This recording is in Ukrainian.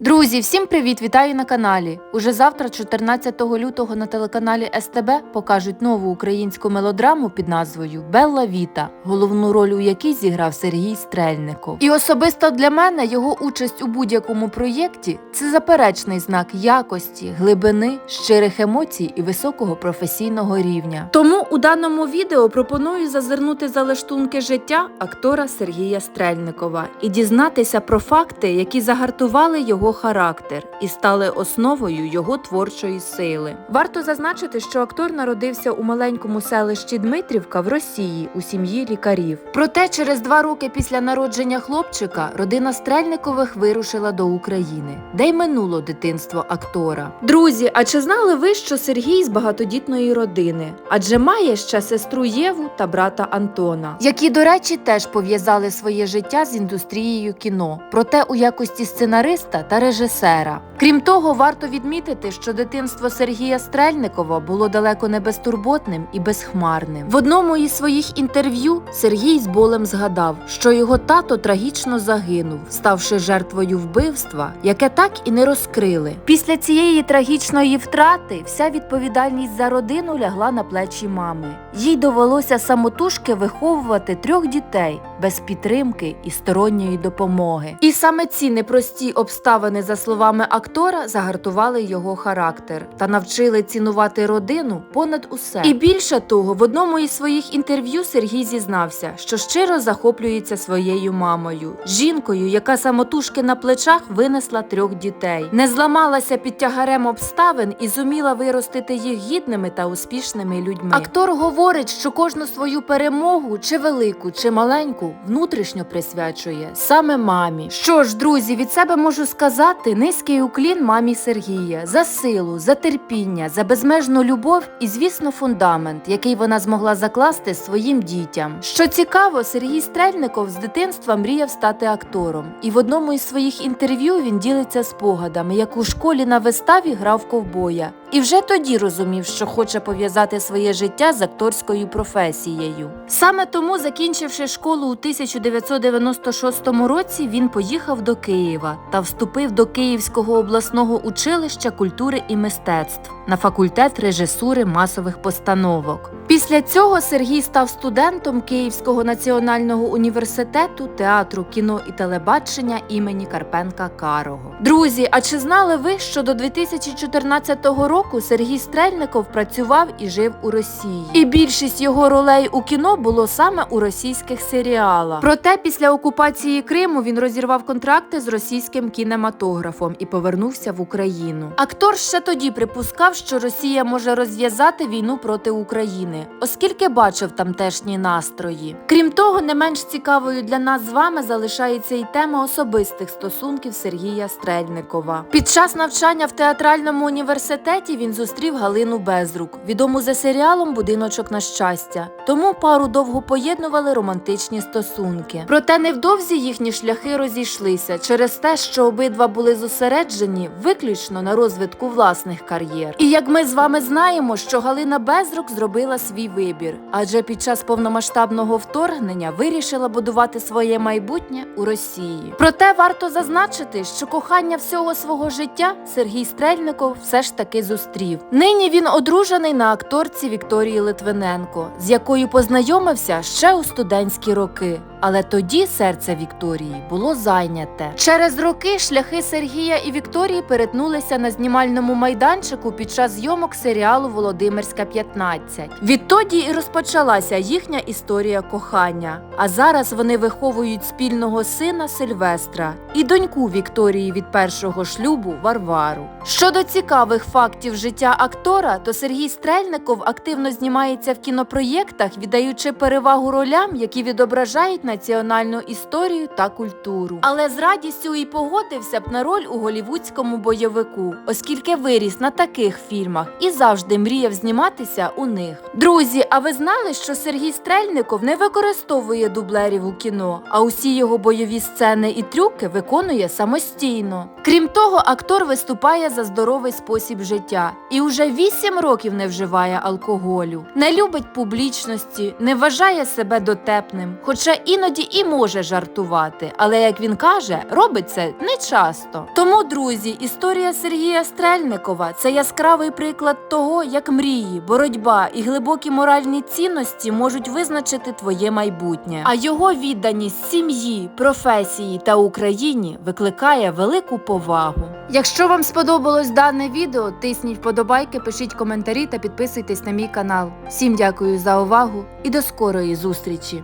Друзі, всім привіт! Вітаю на каналі. Уже завтра, 14 лютого, на телеканалі СТБ покажуть нову українську мелодраму під назвою Белла Віта, головну роль у якій зіграв Сергій Стрельников. І особисто для мене його участь у будь-якому проєкті це заперечний знак якості, глибини, щирих емоцій і високого професійного рівня. Тому у даному відео пропоную зазирнути за лаштунки життя актора Сергія Стрельникова і дізнатися про факти, які загартували його характер і стали основою його творчої сили. Варто зазначити, що актор народився у маленькому селищі Дмитрівка в Росії у сім'ї лікарів. Проте через два роки після народження хлопчика родина Стрельникових вирушила до України, де й минуло дитинство актора. Друзі, а чи знали ви, що Сергій з багатодітної родини? Адже має ще сестру Єву та брата Антона, які, до речі, теж пов'язали своє життя з індустрією кіно, проте у якості сценариста та режисера. Крім того, варто відмітити, що дитинство Сергія Стрельникова було далеко не безтурботним і безхмарним. В одному із своїх інтерв'ю Сергій з болем згадав, що його тато трагічно загинув, ставши жертвою вбивства, яке так і не розкрили. Після цієї трагічної втрати вся відповідальність за родину лягла на плечі мами. Їй довелося самотужки виховувати трьох дітей без підтримки і сторонньої допомоги. І саме ці непрості обставини, за словами актора, загартували його характер та навчили цінувати родину понад усе. І більше того, в одному із своїх інтерв'ю Сергій зізнався, що щиро захоплюється своєю мамою, жінкою, яка самотужки на плечах винесла трьох дітей, не зламалася під тягарем обставин і зуміла виростити їх гідними та успішними людьми. Актор говорить, що кожну свою перемогу, чи велику, чи маленьку, внутрішньо присвячує саме мамі. Що ж, друзі, від себе можу сказати низький уклін мамі Сергія за силу, за терпіння, за безмежну любов і, звісно, фундамент, який вона змогла закласти своїм дітям. Що цікаво, Сергій Стрельников з дитинства мріяв стати актором, і в одному із своїх інтерв'ю він ділиться спогадами, як у школі на виставі грав ковбоя. І вже тоді розумів, що хоче пов'язати своє життя з акторською професією. Саме тому, закінчивши школу у 1996 році, він поїхав до Києва та вступив до Київського обласного училища культури і мистецтв на факультет режисури масових постановок. Після цього Сергій став студентом Київського національного університету театру кіно і телебачення імені Карпенка Карого. Друзі, а чи знали ви, що до 2014 року Сергій Стрельников працював і жив у Росії? І більшість його ролей у кіно було саме у російських серіалах. Проте після окупації Криму він розірвав контракти з російським кінематографом і повернувся в Україну. Актор ще тоді припускав, що Росія може розв'язати війну проти України, оскільки бачив тамтешні настрої. Крім того, не менш цікавою для нас з вами залишається і тема особистих стосунків Сергія Стрельникова. Під час навчання в театральному університеті він зустрів Галину Безрук, відому за серіалом Будиночок на щастя. Тому пару довго поєднували романтичні стосунки. Проте невдовзі їхні шляхи розійшлися через те, що обидва були зосереджені виключно на розвитку власних кар'єр. І як ми з вами знаємо, що Галина Безрук зробила свій вибір, адже під час повномасштабного вторгнення вирішила будувати своє майбутнє у Росії. Проте варто зазначити, що кохання всього свого життя Сергій Стрельников все ж таки зустрів. Нині він одружений на акторці Вікторії Литвиненко, з якою познайомився ще у студентські роки. Але тоді серце Вікторії було зайняте. Через роки шляхи Сергія і Вікторії перетнулися на знімальному майданчику під час зйомок серіалу Володимирська 15. Відтоді і розпочалася їхня історія кохання. А зараз вони виховують спільного сина Сильвестра і доньку Вікторії від першого шлюбу Варвару. Щодо цікавих фактів життя актора, то Сергій Стрельников активно знімається в кінопроєктах, віддаючи перевагу ролям, які відображають національну історію та культуру. Але з радістю і погодився б на роль у голівудському бойовику, оскільки виріс на таких фільмах і завжди мріяв зніматися у них. Друзі, а ви знали, що Сергій Стрельников не використовує дублерів у кіно, а усі його бойові сцени і трюки виконує самостійно. Крім того, актор виступає за здоровий спосіб життя і уже 8 років не вживає алкоголю, не любить публічності, не вважає себе дотепним, хоча іноді іноді і може жартувати, але як він каже, робить це не часто. Тому, друзі, історія Сергія Стрельникова це яскравий приклад того, як мрії, боротьба і глибокі моральні цінності можуть визначити твоє майбутнє. А його відданість сім'ї, професії та Україні викликає велику повагу. Якщо вам сподобалось дане відео, тисніть вподобайки, пишіть коментарі та підписуйтесь на мій канал. Всім дякую за увагу і до скорої зустрічі!